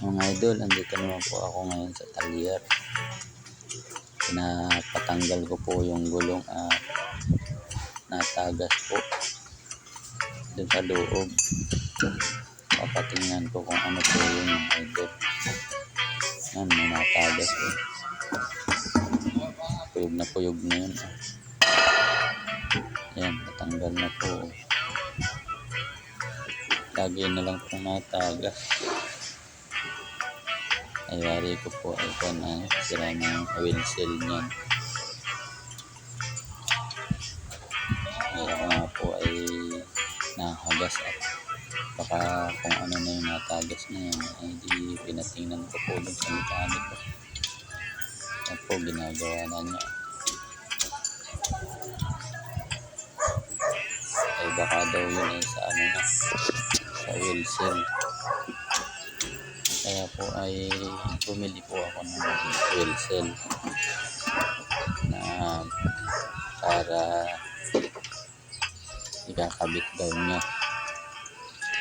Mga idol, andito naman po ako ngayon sa talyer. Pinapatanggal ko po yung gulong at natagas po dun sa loob. Papatingnan ko kung ano po yun mga idol. Yan, may natagas po. Puyog na puyog na yun. Yan, natanggal na po. Lagi na lang po natagas ay wari ko po ay kung ang sira ng wheel seal niyan. Ay ako nga po ay nahagas at baka kung ano na yung natagas na yan ay di pinatingnan ko po dun sa mekaniko. Yan po ginagawa na niya. Ay baka daw yun ay sa ano na sa seal. Kaya po ay bumili po ako ng fuel cell na para ikakabit daw niya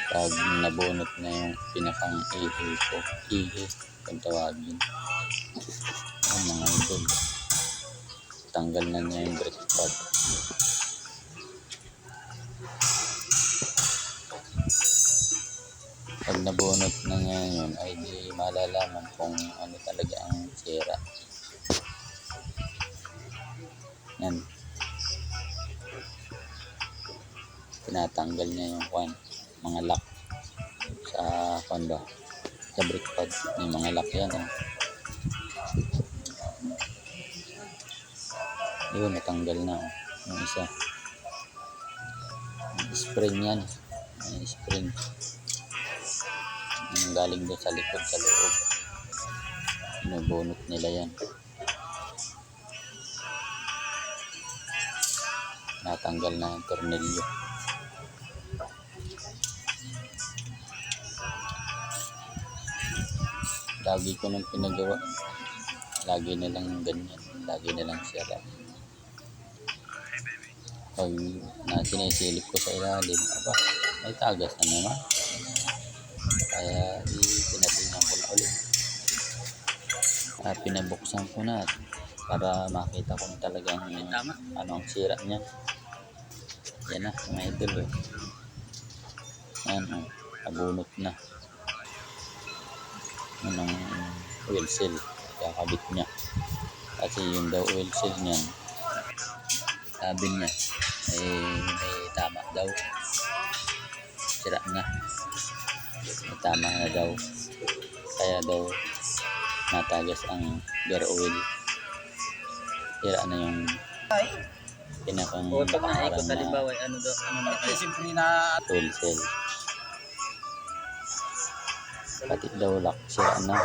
pag nabunot na yung pinakang ihi ko. Ihi kung tawagin. Ang mga idol. Tanggal na niya yung brake pad pag nabunot na niya yun ay di malalaman kung ano talaga ang sira. Yan. Tinatanggal niya yung kwan mga lock sa kwan ba sa brake pad may mga lock yan oh. yun natanggal na oh. yung isa. Spring yan. May spring yung galing doon sa likod sa loob. Binubunot nila yan. Natanggal na ang tornilyo. Lagi ko nang pinagawa. Lagi nilang ganyan. Lagi nilang sira. Pag na sinisilip ko sa ilalim aba may tagas na naman kaya pinatingnan ko na ulit. At pinabuksan ko na para makita ko talagang ano ang sira niya. Yan na mga idol oh. yan oh, nabunot na. Yun ang oil seal kakabit niya. Kasi yung daw oil seal niyan. Sabi niya eh, may tama daw. Sira na tama na daw. Kaya daw natagas ang gear oil. Sira na yung pinakang O, pag naikot halimbawa, ano daw, ano na, Ito, simple na oil cell. Pati daw lock sira na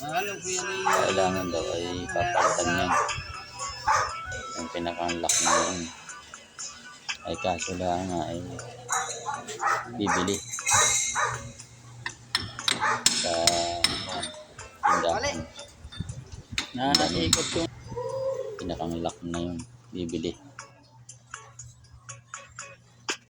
ano yan eh. kailangan daw ay papalitan yan yung pinakang lock na yun. Ay kaso lang nga ay bibili tindahan na ikot yung pinakang lock na yun bibili